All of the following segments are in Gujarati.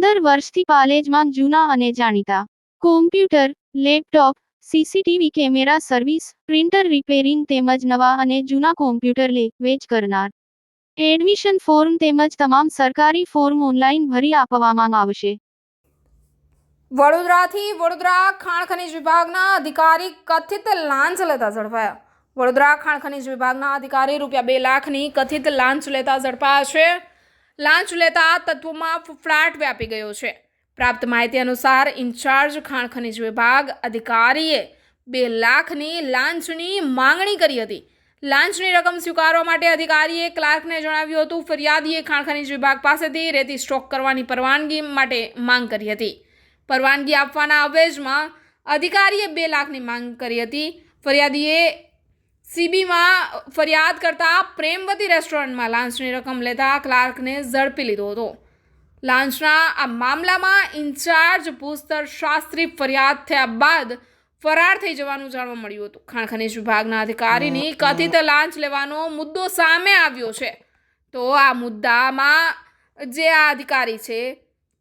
વર્ષથી પાલેજમાં જૂના અને જાણીતા. Computer laptop CCTV camera service printer repairing તેમજ નવા અને જૂના કોમ્પ્યુટર લે, વેચ કરનાર. એડમિશન ફોર્મ તેમજ તમામ સરકારી ફોર્મ ઓનલાઈન ભરી આપવામાં આવશે. વડોદરાથી વડોદરા ખાણ ખનીજ વિભાગના અધિકારી કથિત લાંચ લેતા ઝડપાયા. વડોદરા ખાણ ખનીજ વિભાગના અધિકારી રૂપિયા બે લાખની કથિત લાંચ લેતા ઝડપાયા છે. લાંચ લેતા તત્વોમાં ફફડાટ વ્યાપી ગયો છે. પ્રાપ્ત માહિતી અનુસાર ઇન્ચાર્જ ખાણ ખનિજ વિભાગ અધિકારીએ બે લાખની લાંચની માંગણી કરી હતી. લાંચની રકમ સ્વીકારવા માટે અધિકારીએ ક્લાર્કને જણાવ્યું હતું, ફરિયાદીએ ખાણ ખનિજ વિભાગ પાસેથી રેતી સ્ટોક કરવાની પરવાનગી માટે માંગ કરી હતી. પરવાનગી આપવાના અવેજમાં અધિકારીએ બે લાખની માંગ કરી હતી. ફરિયાદીએ સીબીમાં ફરિયાદ કરતા પ્રેમવતી રેસ્ટોરન્ટમાં લાંચની રકમ લેતા ક્લાર્કને ઝડપી લીધો હતો. લાંચના આ મામલામાં ઇન્ચાર્જ ભૂસ્તર શાસ્ત્રી ફરિયાદ થયા બાદ ફરાર થઈ જવાનું જાણવા મળ્યું હતું. ખાણ ખનીજ વિભાગના અધિકારીની કથિત લાંચ લેવાનો મુદ્દો સામે આવ્યો છે. તો આ મુદ્દામાં જે આ અધિકારી છે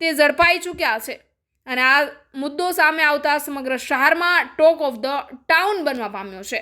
તે ઝડપાઈ ચૂક્યા છે અને આ મુદ્દો સામે આવતા સમગ્ર શહેરમાં ટોક ઓફ ધ ટાઉન બનવા પામ્યો છે.